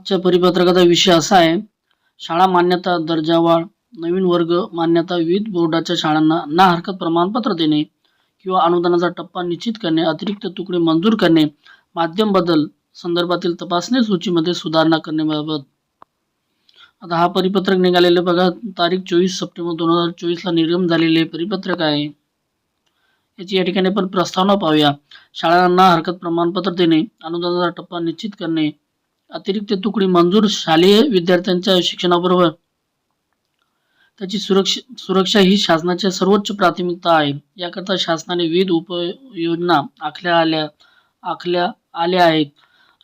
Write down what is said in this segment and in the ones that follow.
आजच्या परिपत्रकाचा विषय असा आहे शाळा मान्यता दर्जावाढ नवीन वर्ग मान्यता विविध बोर्डाच्या शाळांना ना हरकत प्रमाणपत्र देणे किंवा अनुदानाचा टप्पा निश्चित करणे अतिरिक्त तुकडे मंजूर करणे माध्यम बदल संदर्भातील तपासणी सूचीमध्ये सुधारणा करण्याबाबत आता हा परिपत्रक निघालेले बघा तारीख चोवीस सप्टेंबर दोन हजार चोवीसला निर्गम झालेले परिपत्रक आहे. याची या ठिकाणी आपण प्रस्तावना पाहूया. शाळांना हरकत प्रमाणपत्र देणे अनुदानाचा टप्पा निश्चित करणे अतिरिक्त तुकडी मंजूर शालेय विद्यार्थ्यांच्या शिक्षणाबरोबर. त्याची सुरक्षा सुरक्षा ही शासनाच्या सर्वोच्च प्राथमिकता आहे. याकरता शासनाने विविध उपयोजना आखल्या आल्या आखल्या आल्या आहेत.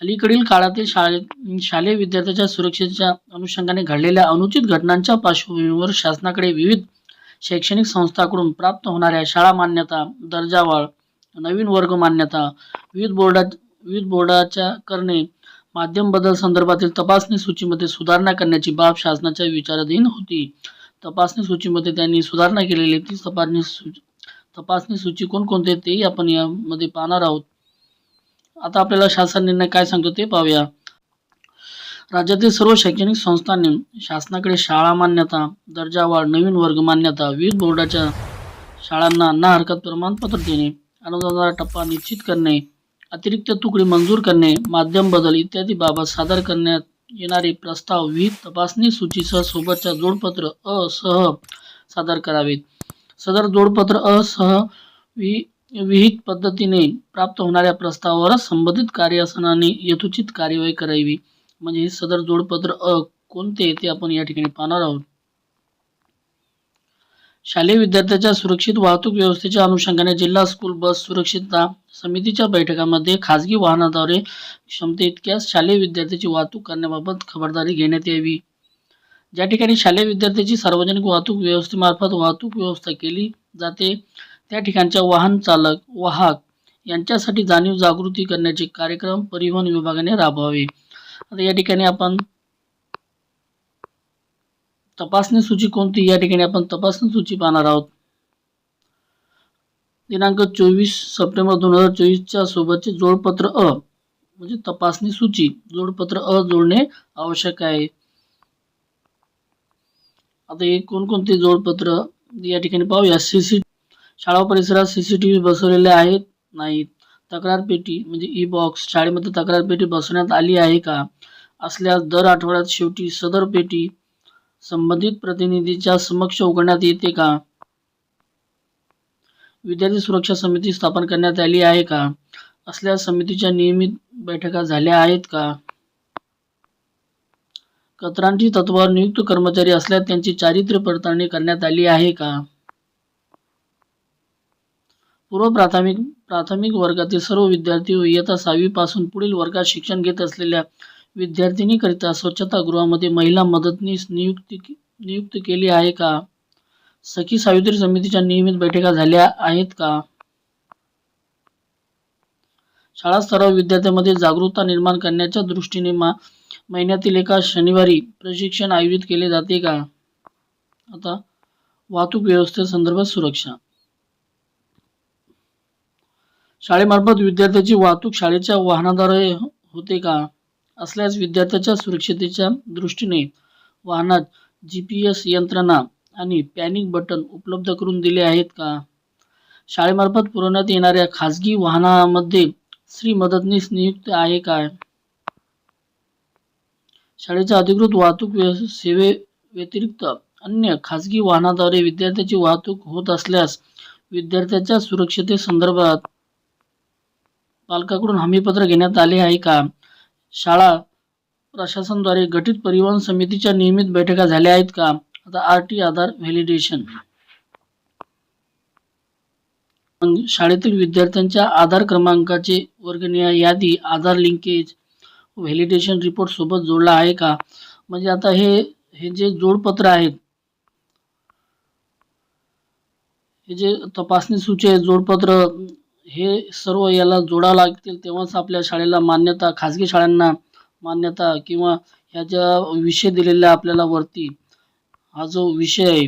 अलीकडील काळातील शाळे शालेय विद्यार्थ्यांच्या सुरक्षेच्या अनुषंगाने घडलेल्या अनुचित घटनांच्या पार्श्वभूमीवर शासनाकडे विविध शैक्षणिक संस्थांकडून प्राप्त होणाऱ्या शाळा मान्यता दर्जावाळ नवीन वर्ग मान्यता विविध बोर्डा विविध बोर्डाच्या करणे माध्यम बदल संदर्भातील तपासणी सूचीमध्ये सुधारणा करण्याची बाब शासनाच्या विचाराधीन होती. तपासणी सूचीमध्ये त्यांनी सुधारणा केलेली ती तपासणी सूची तपासणी सूची कोणकोणते तेही आपण यामध्ये पाहणार आहोत. आता आपल्याला शासन निर्णय काय सांगतो ते पाहूया. राज्यातील सर्व शैक्षणिक संस्थांनी शासनाकडे शाळा मान्यता दर्जावाढ नवीन वर्ग मान्यता विविध बोर्डाच्या शाळांना ना हरकत प्रमाणपत्र देणे अनुदानाचा टप्पा निश्चित करणे अतिरिक्त तुकडी मंजूर करणे माध्यम बदल इत्यादी बाबत सादर करण्यात येणारे प्रस्ताव विहित तपासणी सूचीसह सोबतच्या जोडपत्र अ सह सादर करावेत. सदर जोडपत्र अ सह वि विहित पद्धतीने प्राप्त होणाऱ्या प्रस्तावावर संबंधित कार्यासनाने यथोचित कार्यवाही करावी. म्हणजे सदर जोडपत्र अ कोणते ते आपण या ठिकाणी पाहणार आहोत. शालेय विद्यार्थ्याच्या सुरक्षित वाहतूक व्यवस्थेच्या अनुषंगाने जिल्हा स्कूल बस सुरक्षितता समितीच्या बैठकामध्ये खाजगी वाहनाद्वारे क्षमते इतक्याच शालेय विद्यार्थ्याची वाहतूक करण्याबाबत खबरदारी घेण्यात यावी. ज्या ठिकाणी शालेय विद्यार्थ्याची सार्वजनिक वाहतूक व्यवस्थेमार्फत वाहतूक व्यवस्था केली जाते त्या ठिकाणच्या वाहन चालक वाहक यांच्यासाठी जाणीव जागृती करण्याचे कार्यक्रम परिवहन विभागाने राबवावे. आता या ठिकाणी आपण तपासणी सूची कोणती? या ठिकाणी आपण तपासणी सूची पाहणार आहोत. दिनांक चोवीस सप्टेंबर दोन हजार चोवीसच्या सोबतचे जोडपत्र अ म्हणजे तपासणी सूची. जोडपत्र अ जोडणे आवश्यक आहे. आता हे कोणकोणते जोडपत्र या ठिकाणी पाहूया. सी सी शाळा परिसरात सी सी टी व्ही बसवलेले आहेत? नाहीत. तक्रार पेटी म्हणजे ई बॉक्स शाळेमध्ये तक्रार पेटी बसवण्यात आली आहे का? असल्यास दर आठवड्यात शेवटी सदर पेटी संबंधित प्रतिनिधीच्या समक्ष उघडण्यात येते का? विद्यार्थी सुरक्षा समिती स्थापन करण्यात आली आहे का? असल्या समितीच्या नियमित बैठका झाल्या आहेत का? कत्रांची तत्वावर नियुक्त कर्मचारी असल्यास त्यांची चारित्र्य पडताळणी करण्यात आली आहे का? पूर्व प्राथमिक प्राथमिक वर्गातील सर्व विद्यार्थी इयत्ता सहावी पासून पुढील वर्गात शिक्षण घेत असलेल्या विद्यार्थिनीकरिता स्वच्छतागृहामध्ये महिला मदतनीस नियुक्ती नियुक्त केली आहे का? सखी सावित्री समितीच्या नियमित बैठका झाल्या आहेत का? शाळा स्तरावर विद्यार्थ्यांमध्ये जागरूकता निर्माण करण्याच्या दृष्टीने मा महिन्यातील एका शनिवारी प्रशिक्षण आयोजित केले जाते का? आता वाहतूक व्यवस्थेसंदर्भात सुरक्षा. शाळेमार्फत विद्यार्थ्याची वाहतूक शाळेच्या वाहनाद्वारे होते का? असल्यास विद्यार्थ्याच्या सुरक्षितेच्या दृष्टीने वाहनात जी पी एस यंत्रणा आणि पॅनिक बटन उपलब्ध करून दिले आहेत का? शाळेमार्फत पुरवण्यात येणाऱ्या खाजगी वाहनामध्ये श्री मदतनीस नियुक्त आहे का? शाळेच्या अधिकृत वाहतूक व्यव सेवे व्यतिरिक्त अन्य खाजगी वाहनाद्वारे विद्यार्थ्याची वाहतूक होत असल्यास विद्यार्थ्याच्या सुरक्षितेसंदर्भात पालकाकडून हमीपत्र घेण्यात आले आहे का? शाळा प्रशासनाद्वारे गठीत परिवहन समितीच्या नियमित बैठका झाल्या आहेत का? आता आर टी आधार व्हॅलिडेशन शाळेतील विद्यार्थ्यांच्या आधार क्रमांकाचे वर्गनिहाय यादी आधार लिंकेज व्हॅलिडेशन रिपोर्ट सोबत जोडला आहे का? म्हणजे आता हे हे जे जोडपत्र आहेत हे जे तपासणी सूची आहे जोडपत्र हे सर्व याला जोडावं लागतील तेव्हाच आपल्या शाळेला मान्यता खाजगी शाळांना मान्यता किंवा ह्या ज्या विषय दिलेल्या आपल्याला वरती हा जो विषय आहे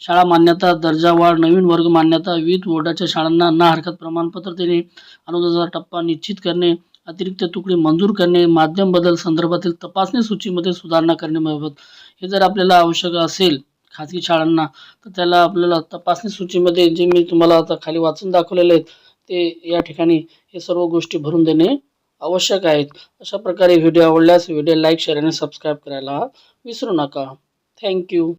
शाळा मान्यता दर्जावाढ नवीन वर्ग मान्यता विविध बोर्डाच्या शाळांना ना हरकत प्रमाणपत्र देणे अनुदानाचा टप्पा निश्चित करणे अतिरिक्त तुकडे मंजूर करणे माध्यम बदल संदर्भातील तपासणी सूचीमध्ये सुधारणा करण्याबाबत हे जर आपल्याला आवश्यक असेल खाजगी शाळांना तर त्याला आपल्याला तपासणी सूचीमध्ये जे मी तुम्हाला आता खाली वाचून दाखवलेले आहेत ते या ठिकाणी हे सर्व गोष्टी भरून देणे आवश्यक आहेत. अशा प्रकारे व्हिडिओ आवडल्यास व्हिडिओ लाईक शेअर आणि सबस्क्राईब करायला विसरू नका. थँक्यू.